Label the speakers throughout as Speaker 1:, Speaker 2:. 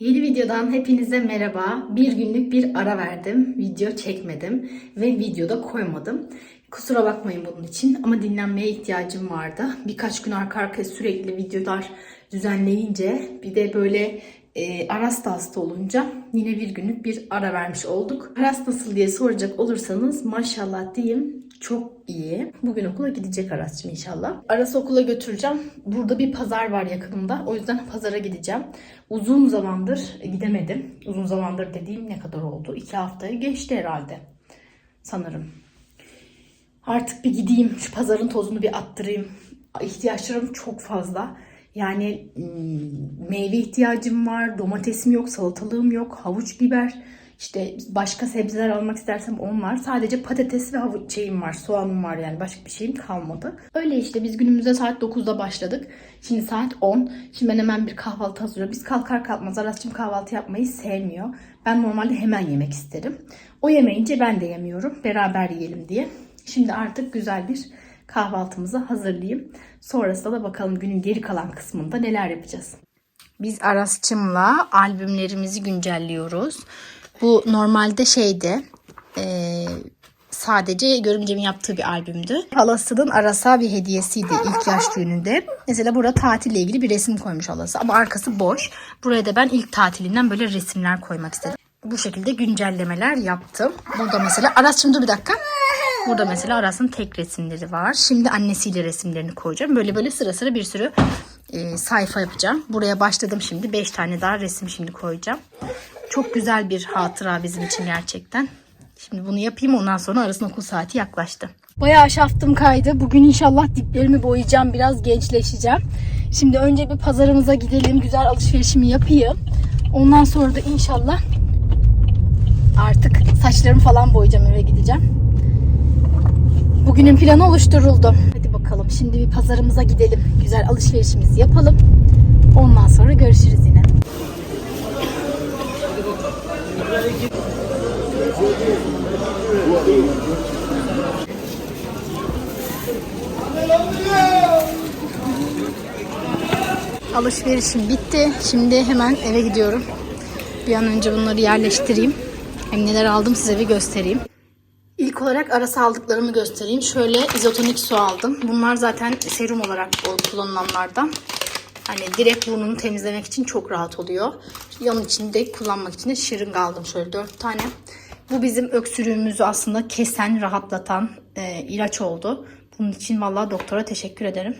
Speaker 1: Yeni videodan hepinize merhaba. Bir günlük bir ara verdim. Video çekmedim ve videoda koymadım. Kusura bakmayın bunun için ama dinlenmeye ihtiyacım vardı. Birkaç gün arka arkaya sürekli videolar düzenleyince bir de böyle e, Aras da hasta olunca yine bir günlük bir ara vermiş olduk. Aras nasıl diye soracak olursanız maşallah diyeyim çok iyi. Bugün okula gidecek Aras'cığım inşallah. Aras'ı okula götüreceğim. Burada bir pazar var yakınımda. O yüzden pazara gideceğim. Uzun zamandır gidemedim. Uzun zamandır dediğim ne kadar oldu? İki haftayı geçti herhalde. Sanırım. Artık bir gideyim şu pazarın tozunu bir attırayım. İhtiyaçlarım çok fazla. Yani ım, meyve ihtiyacım var, domatesim yok, salatalığım yok, havuç biber, işte başka sebzeler almak istersem on var. Sadece patates ve havuç şeyim var, soğanım var yani başka bir şeyim kalmadı. Öyle işte biz günümüze saat 9'da başladık. Şimdi saat 10. Şimdi ben hemen bir kahvaltı hazırlıyorum. Biz kalkar kalkmaz Aras'cığım kahvaltı yapmayı sevmiyor. Ben normalde hemen yemek isterim. O yemeyince ben de yemiyorum. Beraber yiyelim diye. Şimdi artık güzel bir kahvaltımızı hazırlayayım. Sonrasında da bakalım günün geri kalan kısmında neler yapacağız. Biz Aras'cımla albümlerimizi güncelliyoruz. Bu normalde şeydi. eee, sadece görümcemin yaptığı bir albümdü. Halasının Aras'a bir hediyesiydi ilk yaş düğününde. Mesela burada tatille ilgili bir resim koymuş halası ama arkası boş. Buraya da ben ilk tatilinden böyle resimler koymak istedim. Bu şekilde güncellemeler yaptım. Burada mesela Aras'cığım dur bir dakika. Burada mesela Aras'ın tek resimleri var. Şimdi annesiyle resimlerini koyacağım. Böyle böyle sıra sıra bir sürü e, sayfa yapacağım. Buraya başladım şimdi. 5 tane daha resim şimdi koyacağım. Çok güzel bir hatıra bizim için gerçekten. Şimdi bunu yapayım ondan sonra Aras'ın okul saati yaklaştı. Bayağı şaftım kaydı. Bugün inşallah diplerimi boyayacağım. Biraz gençleşeceğim. Şimdi önce bir pazarımıza gidelim. Güzel alışverişimi yapayım. Ondan sonra da inşallah artık saçlarımı falan boyayacağım eve gideceğim. Bugünün planı oluşturuldu. Hadi bakalım şimdi bir pazarımıza gidelim. Güzel alışverişimizi yapalım. Ondan sonra görüşürüz yine. Alışverişim bitti. Şimdi hemen eve gidiyorum. Bir an önce bunları yerleştireyim. Hem neler aldım size bir göstereyim. İlk olarak arası aldıklarımı göstereyim. Şöyle izotonik su aldım. Bunlar zaten serum olarak kullanılanlardan. Hani direkt burnunu temizlemek için çok rahat oluyor. Yanın içinde kullanmak için de şırınga aldım şöyle 4 tane. Bu bizim öksürüğümüzü aslında kesen, rahatlatan e, ilaç oldu. Bunun için vallahi doktora teşekkür ederim.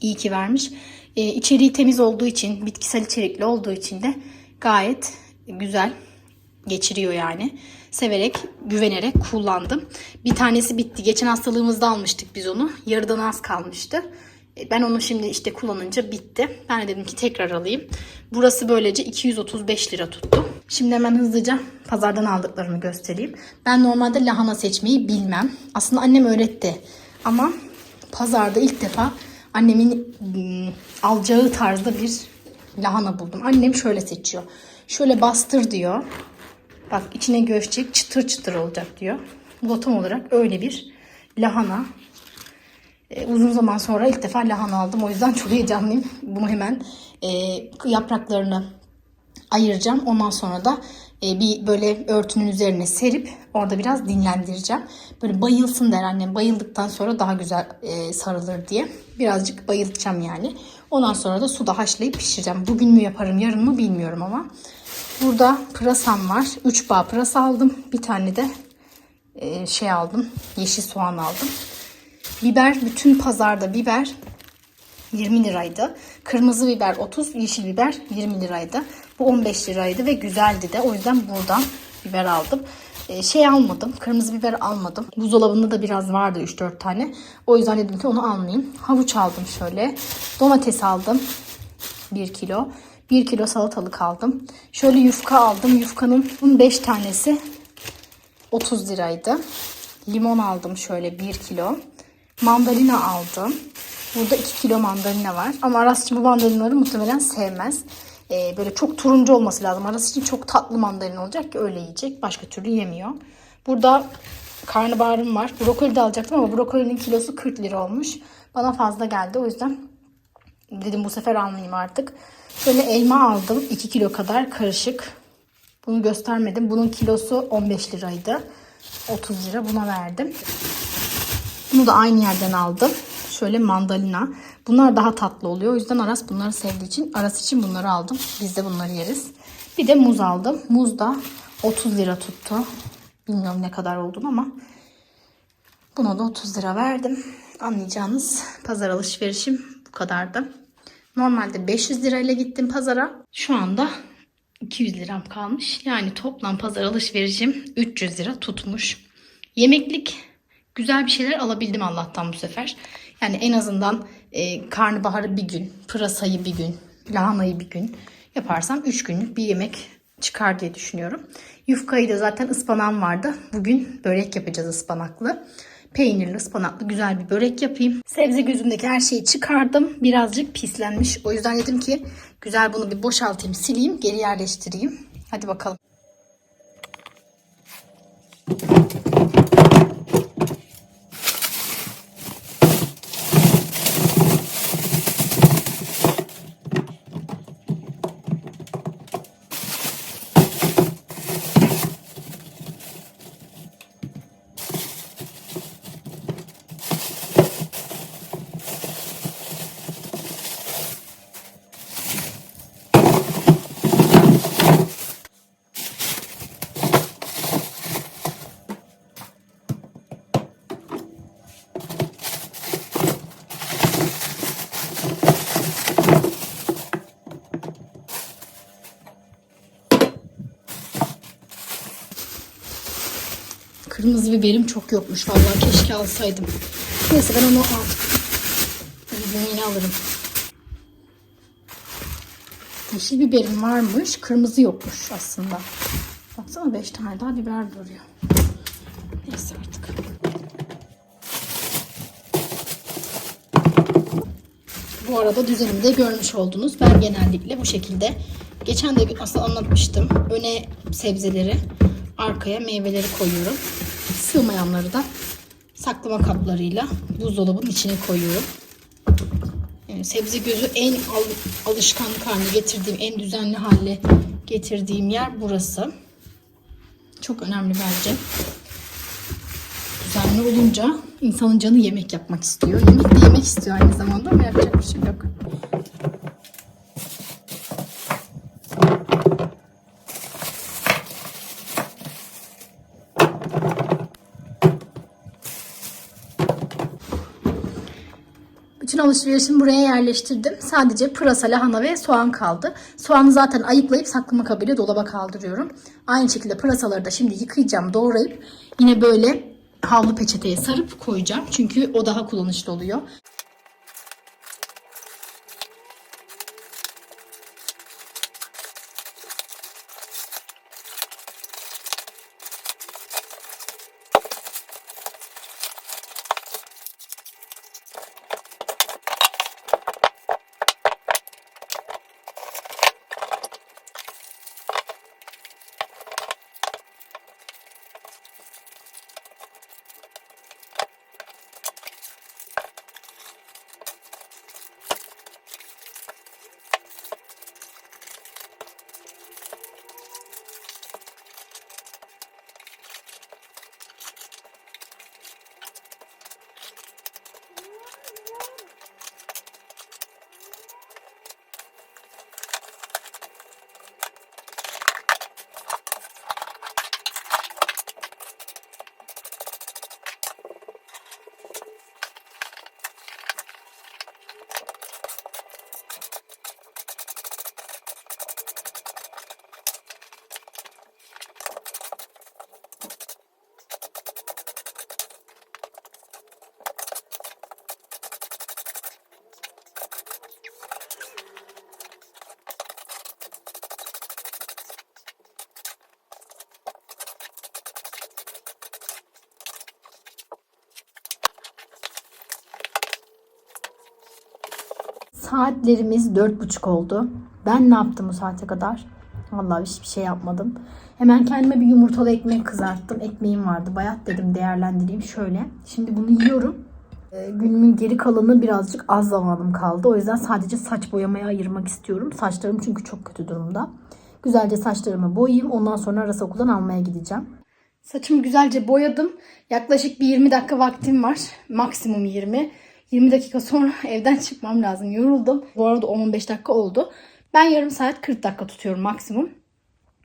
Speaker 1: İyi ki vermiş. E, içeriği temiz olduğu için, bitkisel içerikli olduğu için de gayet güzel geçiriyor yani. Severek, güvenerek kullandım. Bir tanesi bitti. Geçen hastalığımızda almıştık biz onu. Yarıdan az kalmıştı. Ben onu şimdi işte kullanınca bitti. Ben de dedim ki tekrar alayım. Burası böylece 235 lira tuttu. Şimdi hemen hızlıca pazardan aldıklarımı göstereyim. Ben normalde lahana seçmeyi bilmem. Aslında annem öğretti. Ama pazarda ilk defa annemin ım, alacağı tarzda bir lahana buldum. Annem şöyle seçiyor. Şöyle bastır diyor. Bak içine göçecek çıtır çıtır olacak diyor. Tam olarak öyle bir lahana. Ee, uzun zaman sonra ilk defa lahana aldım. O yüzden çok heyecanlıyım. Bunu hemen e, yapraklarını ayıracağım. Ondan sonra da e, bir böyle örtünün üzerine serip orada biraz dinlendireceğim. Böyle bayılsın der annem. Bayıldıktan sonra daha güzel e, sarılır diye. Birazcık bayıltacağım yani. Ondan sonra da suda haşlayıp pişireceğim. Bugün mü yaparım yarın mı bilmiyorum ama. Burada pırasam var. 3 bağ pırasa aldım. Bir tane de e, şey aldım. Yeşil soğan aldım. Biber bütün pazarda biber 20 liraydı. Kırmızı biber 30, yeşil biber 20 liraydı. Bu 15 liraydı ve güzeldi de. O yüzden buradan biber aldım. Ee, şey almadım. Kırmızı biber almadım. Buzdolabında da biraz vardı 3-4 tane. O yüzden dedim ki onu almayayım. Havuç aldım şöyle. Domates aldım. 1 kilo. 1 kilo salatalık aldım. Şöyle yufka aldım. Yufkanın 5 tanesi 30 liraydı. Limon aldım şöyle 1 kilo. Mandalina aldım. Burada 2 kilo mandalina var. Ama Arasçı bu mandalinaları muhtemelen sevmez. Ee, böyle çok turuncu olması lazım. Aras için çok tatlı mandalina olacak ki öyle yiyecek. Başka türlü yemiyor. Burada karnabaharım var. Brokoli de alacaktım ama brokolinin kilosu 40 lira olmuş. Bana fazla geldi. O yüzden dedim bu sefer almayayım artık. Şöyle elma aldım. 2 kilo kadar karışık. Bunu göstermedim. Bunun kilosu 15 liraydı. 30 lira buna verdim. Bunu da aynı yerden aldım. Şöyle mandalina. Bunlar daha tatlı oluyor. O yüzden Aras bunları sevdiği için Aras için bunları aldım. Biz de bunları yeriz. Bir de muz aldım. Muz da 30 lira tuttu. Bilmiyorum ne kadar olduğunu ama buna da 30 lira verdim. Anlayacağınız pazar alışverişim bu kadardı. Normalde 500 lirayla gittim pazara. Şu anda 200 liram kalmış. Yani toplam pazar alışverişim 300 lira tutmuş. Yemeklik güzel bir şeyler alabildim Allah'tan bu sefer. Yani en azından e, karnabaharı bir gün, pırasayı bir gün, lahanayı bir gün yaparsam 3 günlük bir yemek çıkar diye düşünüyorum. Yufkayı da zaten ıspanağım vardı. Bugün börek yapacağız ıspanaklı. Peynirli ıspanaklı güzel bir börek yapayım. Sebze gözündeki her şeyi çıkardım. Birazcık pislenmiş. O yüzden dedim ki güzel bunu bir boşaltayım, sileyim, geri yerleştireyim. Hadi bakalım. Biberim çok yokmuş. Vallahi keşke alsaydım. Neyse ben onu artık yine alırım. Yeşil biberim varmış. Kırmızı yokmuş aslında. Baksana 5 tane daha biber duruyor. Neyse artık. Bu arada düzenimi de görmüş oldunuz. Ben genellikle bu şekilde geçen de aslında anlatmıştım. Öne sebzeleri, arkaya meyveleri koyuyorum. Sığmayanları da saklama kaplarıyla buzdolabının içine koyuyorum. Yani sebze gözü en al- alışkanlık haline getirdiğim, en düzenli hale getirdiğim yer burası. Çok önemli bence. Düzenli olunca insanın canı yemek yapmak istiyor. Yemek de yemek istiyor aynı zamanda ama yapacak bir şey yok. Bütün alışverişimi buraya yerleştirdim. Sadece pırasa, lahana ve soğan kaldı. Soğanı zaten ayıklayıp saklama kabıyla dolaba kaldırıyorum. Aynı şekilde pırasaları da şimdi yıkayacağım, doğrayıp yine böyle havlu peçeteye sarıp koyacağım. Çünkü o daha kullanışlı oluyor. Saatlerimiz dört buçuk oldu. Ben ne yaptım bu saate kadar? Vallahi hiçbir şey yapmadım. Hemen kendime bir yumurtalı ekmek kızarttım. Ekmeğim vardı. Bayat dedim değerlendireyim şöyle. Şimdi bunu yiyorum. Ee, Günümün geri kalanı birazcık az zamanım kaldı. O yüzden sadece saç boyamaya ayırmak istiyorum. Saçlarım çünkü çok kötü durumda. Güzelce saçlarımı boyayayım. Ondan sonra arası okuldan almaya gideceğim. Saçımı güzelce boyadım. Yaklaşık bir 20 dakika vaktim var. Maksimum 20. 20 dakika sonra evden çıkmam lazım. Yoruldum. Bu arada 15 dakika oldu. Ben yarım saat 40 dakika tutuyorum maksimum.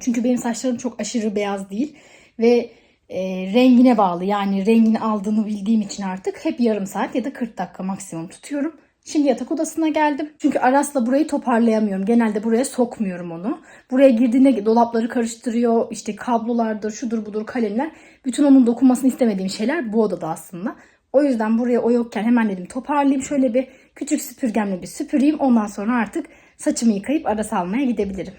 Speaker 1: Çünkü benim saçlarım çok aşırı beyaz değil. Ve e, rengine bağlı. Yani rengini aldığını bildiğim için artık hep yarım saat ya da 40 dakika maksimum tutuyorum. Şimdi yatak odasına geldim. Çünkü Aras'la burayı toparlayamıyorum. Genelde buraya sokmuyorum onu. Buraya girdiğinde dolapları karıştırıyor. İşte kablolardır, şudur budur, kalemler. Bütün onun dokunmasını istemediğim şeyler bu odada aslında. O yüzden buraya o yokken hemen dedim toparlayayım. Şöyle bir küçük süpürgemle bir süpüreyim. Ondan sonra artık saçımı yıkayıp Aras almaya gidebilirim.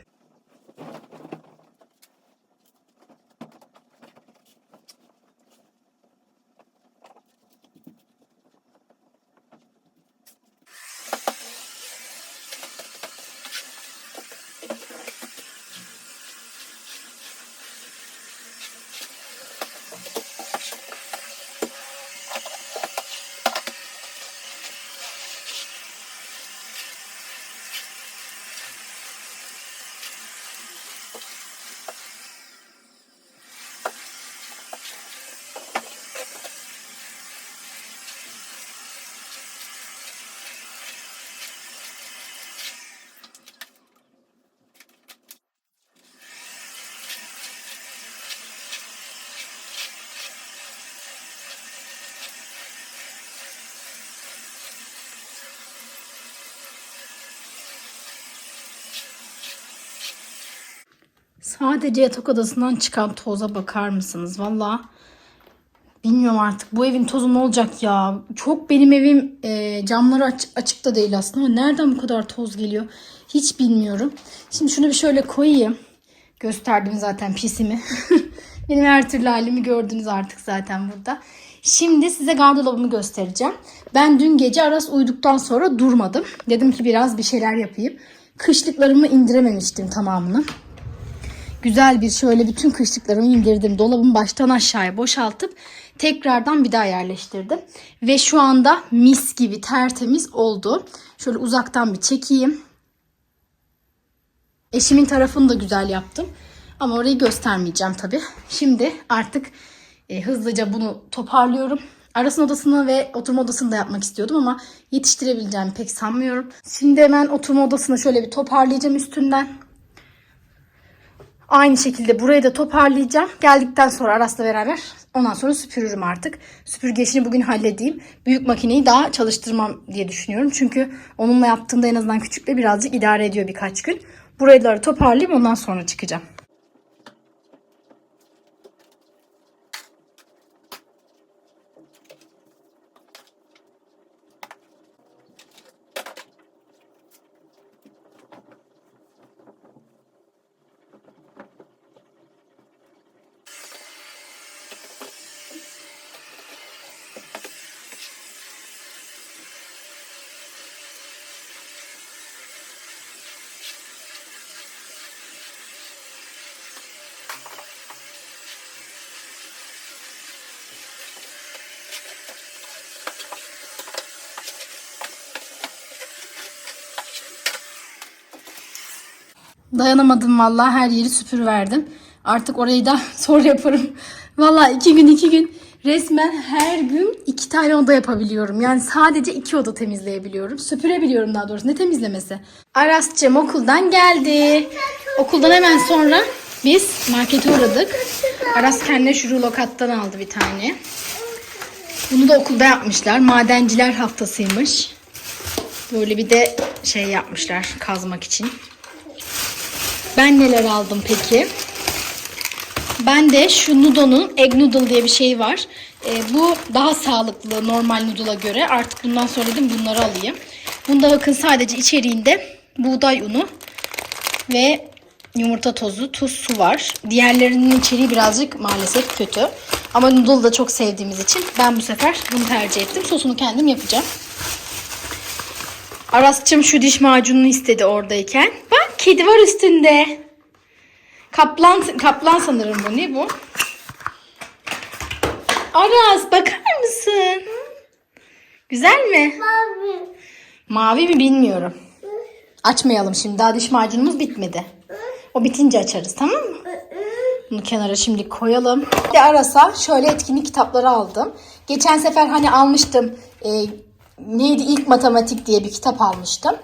Speaker 1: Sadece yatak odasından çıkan toza bakar mısınız? Valla bilmiyorum artık bu evin tozu ne olacak ya. Çok benim evim e, camları aç, açık da değil aslında ama nereden bu kadar toz geliyor hiç bilmiyorum. Şimdi şunu bir şöyle koyayım. Gösterdim zaten pisimi. benim her türlü halimi gördünüz artık zaten burada. Şimdi size gardırobamı göstereceğim. Ben dün gece Aras uyuduktan sonra durmadım. Dedim ki biraz bir şeyler yapayım. Kışlıklarımı indirememiştim tamamını güzel bir şöyle bütün kışlıklarımı indirdim. Dolabımı baştan aşağıya boşaltıp tekrardan bir daha yerleştirdim. Ve şu anda mis gibi tertemiz oldu. Şöyle uzaktan bir çekeyim. Eşimin tarafını da güzel yaptım. Ama orayı göstermeyeceğim tabii. Şimdi artık e, hızlıca bunu toparlıyorum. Arasın odasını ve oturma odasını da yapmak istiyordum ama yetiştirebileceğimi pek sanmıyorum. Şimdi hemen oturma odasını şöyle bir toparlayacağım üstünden. Aynı şekilde burayı da toparlayacağım. Geldikten sonra Aras'la beraber ondan sonra süpürürüm artık. Süpürge işini bugün halledeyim. Büyük makineyi daha çalıştırmam diye düşünüyorum. Çünkü onunla yaptığımda en azından küçükle birazcık idare ediyor birkaç gün. Burayı da toparlayayım ondan sonra çıkacağım. Dayanamadım vallahi her yeri süpürüverdim. Artık orayı da sonra yaparım. Vallahi iki gün iki gün resmen her gün iki tane oda yapabiliyorum. Yani sadece iki oda temizleyebiliyorum. Süpürebiliyorum daha doğrusu. Ne temizlemesi? Aras'cığım okuldan geldi. Okuldan hemen sonra biz markete uğradık. Aras kendine şu rulo kattan aldı bir tane. Bunu da okulda yapmışlar. Madenciler haftasıymış. Böyle bir de şey yapmışlar kazmak için. Ben neler aldım peki? Ben de şu Nudo'nun Egg Noodle diye bir şey var. Ee, bu daha sağlıklı normal noodle'a göre. Artık bundan sonra dedim bunları alayım. Bunda bakın sadece içeriğinde buğday unu ve yumurta tozu, tuz, su var. Diğerlerinin içeriği birazcık maalesef kötü. Ama noodle da çok sevdiğimiz için ben bu sefer bunu tercih ettim. Sosunu kendim yapacağım. Aras'cığım şu diş macununu istedi oradayken. Bak kedi var üstünde. Kaplan kaplan sanırım bu. Ne bu? Aras bakar mısın? Güzel mi?
Speaker 2: Mavi.
Speaker 1: Mavi mi bilmiyorum. Açmayalım şimdi. Daha diş macunumuz bitmedi. O bitince açarız tamam mı? Bunu kenara şimdi koyalım. Bir Aras'a şöyle etkinlik kitapları aldım. Geçen sefer hani almıştım. e, neydi ilk matematik diye bir kitap almıştım.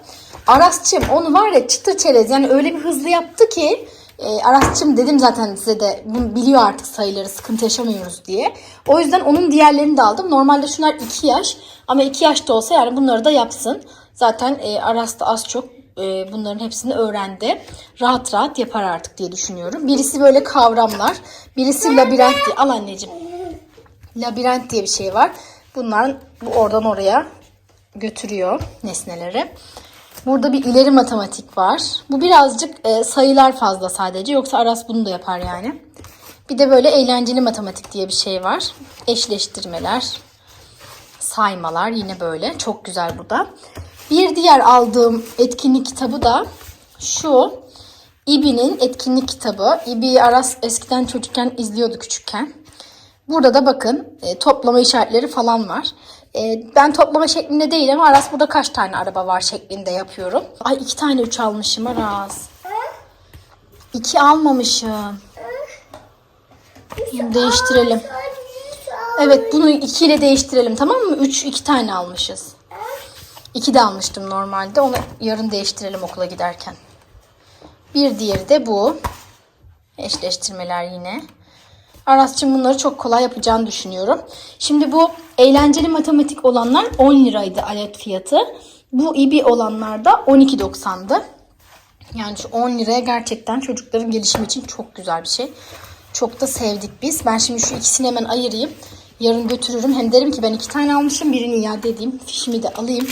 Speaker 1: Aras'cığım onu var ya çıtır çerez yani öyle bir hızlı yaptı ki e, Aras'cığım dedim zaten size de bunu biliyor artık sayıları sıkıntı yaşamıyoruz diye. O yüzden onun diğerlerini de aldım. Normalde şunlar 2 yaş ama 2 yaşta olsa yani bunları da yapsın. Zaten e, Aras da az çok e, bunların hepsini öğrendi. Rahat rahat yapar artık diye düşünüyorum. Birisi böyle kavramlar, birisi labirent diye. Al anneciğim. Labirent diye bir şey var. Bunlar bu oradan oraya götürüyor nesneleri. Burada bir ileri matematik var. Bu birazcık e, sayılar fazla sadece. Yoksa Aras bunu da yapar yani. Bir de böyle eğlenceli matematik diye bir şey var. Eşleştirmeler, saymalar yine böyle. Çok güzel bu da. Bir diğer aldığım etkinlik kitabı da şu. İbi'nin etkinlik kitabı. İbi'yi Aras eskiden çocukken izliyordu küçükken. Burada da bakın e, toplama işaretleri falan var. E, ben toplama şeklinde değil ama Aras burada kaç tane araba var şeklinde yapıyorum. Ay iki tane üç almışım Aras. İki almamışım. Değiştirelim. Evet bunu 2 ile değiştirelim tamam mı? 3 2 tane almışız. 2 de almıştım normalde. Onu yarın değiştirelim okula giderken. Bir diğeri de bu. Eşleştirmeler yine. Aras'cığım bunları çok kolay yapacağını düşünüyorum. Şimdi bu eğlenceli matematik olanlar 10 liraydı alet fiyatı. Bu İBİ olanlar da 12.90'dı. Yani şu 10 liraya gerçekten çocukların gelişimi için çok güzel bir şey. Çok da sevdik biz. Ben şimdi şu ikisini hemen ayırayım. Yarın götürürüm. Hem derim ki ben iki tane almışım. Birini iade edeyim. Fişimi de alayım.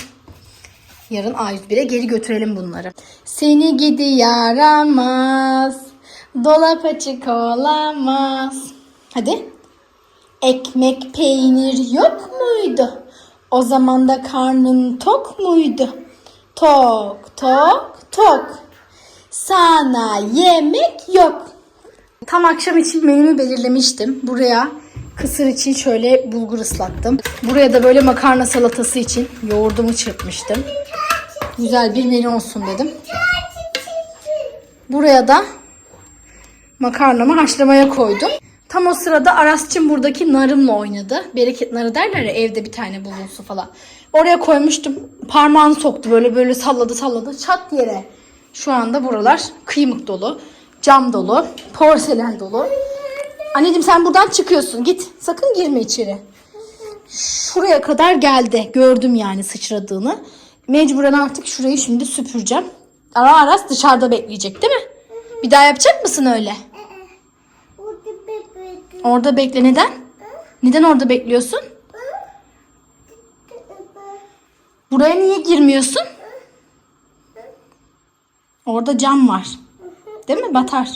Speaker 1: Yarın A101'e geri götürelim bunları. Seni gidi yaramaz. Dolap açık olamaz. Hadi. Ekmek peynir yok muydu? O zaman da karnın tok muydu? Tok tok tok. Sana yemek yok. Tam akşam için menümü belirlemiştim. Buraya kısır için şöyle bulgur ıslattım. Buraya da böyle makarna salatası için yoğurdumu çırpmıştım. Güzel bir menü olsun dedim. Buraya da makarnamı haşlamaya koydum. Tam o sırada Arasçım buradaki narımla oynadı. Bereket narı derler ya evde bir tane bulunsun falan. Oraya koymuştum. Parmağını soktu böyle böyle salladı salladı. Çat yere. Şu anda buralar kıymık dolu. Cam dolu. Porselen dolu. Anneciğim sen buradan çıkıyorsun. Git. Sakın girme içeri. Şuraya kadar geldi. Gördüm yani sıçradığını. Mecburen artık şurayı şimdi süpüreceğim. Ara Aras dışarıda bekleyecek değil mi? Bir daha yapacak mısın öyle?
Speaker 2: Orada
Speaker 1: bekle. Neden? Neden orada bekliyorsun? Buraya niye girmiyorsun? Orada cam var. Değil mi? Batar.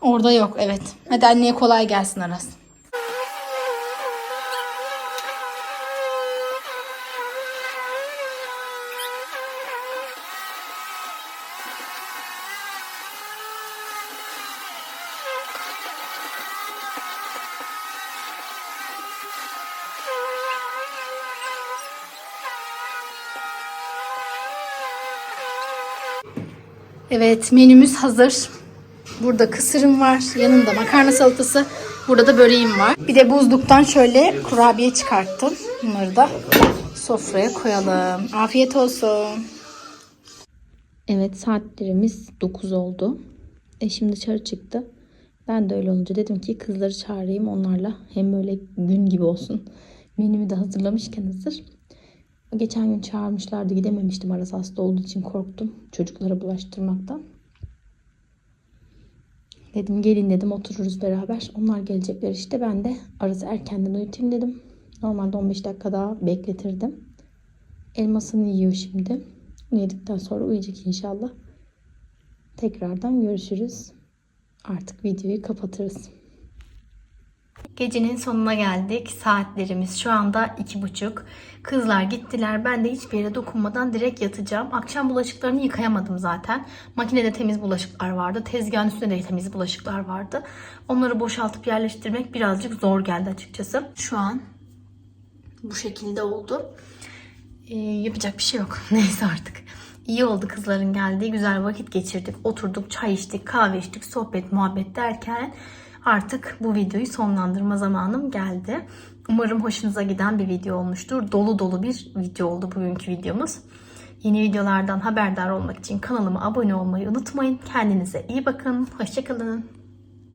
Speaker 2: Orada
Speaker 1: yok evet. Hadi anneye kolay gelsin Aras. Evet menümüz hazır. Burada kısırım var. Yanında makarna salatası. Burada da böreğim var. Bir de buzluktan şöyle kurabiye çıkarttım. Bunları da sofraya koyalım. Afiyet olsun.
Speaker 3: Evet saatlerimiz 9 oldu. Eşim dışarı çıktı. Ben de öyle olunca dedim ki kızları çağırayım onlarla hem böyle gün gibi olsun. Menümü de hazırlamışken hazır. Geçen gün çağırmışlardı gidememiştim arası hasta olduğu için korktum çocuklara bulaştırmaktan. Dedim gelin dedim otururuz beraber. Onlar gelecekler işte ben de arası erkenden uyutayım dedim. Normalde 15 dakika daha bekletirdim. Elmasını yiyor şimdi. Yedikten sonra uyuyacak inşallah. Tekrardan görüşürüz. Artık videoyu kapatırız.
Speaker 1: Gecenin sonuna geldik. Saatlerimiz şu anda iki buçuk. Kızlar gittiler. Ben de hiçbir yere dokunmadan direkt yatacağım. Akşam bulaşıklarını yıkayamadım zaten. Makinede temiz bulaşıklar vardı. Tezgahın üstünde de temiz bulaşıklar vardı. Onları boşaltıp yerleştirmek birazcık zor geldi açıkçası. Şu an bu şekilde oldu. Ee, yapacak bir şey yok. Neyse artık. İyi oldu kızların geldiği. Güzel vakit geçirdik. Oturduk, çay içtik, kahve içtik, sohbet, muhabbet derken artık bu videoyu sonlandırma zamanım geldi. Umarım hoşunuza giden bir video olmuştur. Dolu dolu bir video oldu bugünkü videomuz. Yeni videolardan haberdar olmak için kanalıma abone olmayı unutmayın. Kendinize iyi bakın. Hoşçakalın.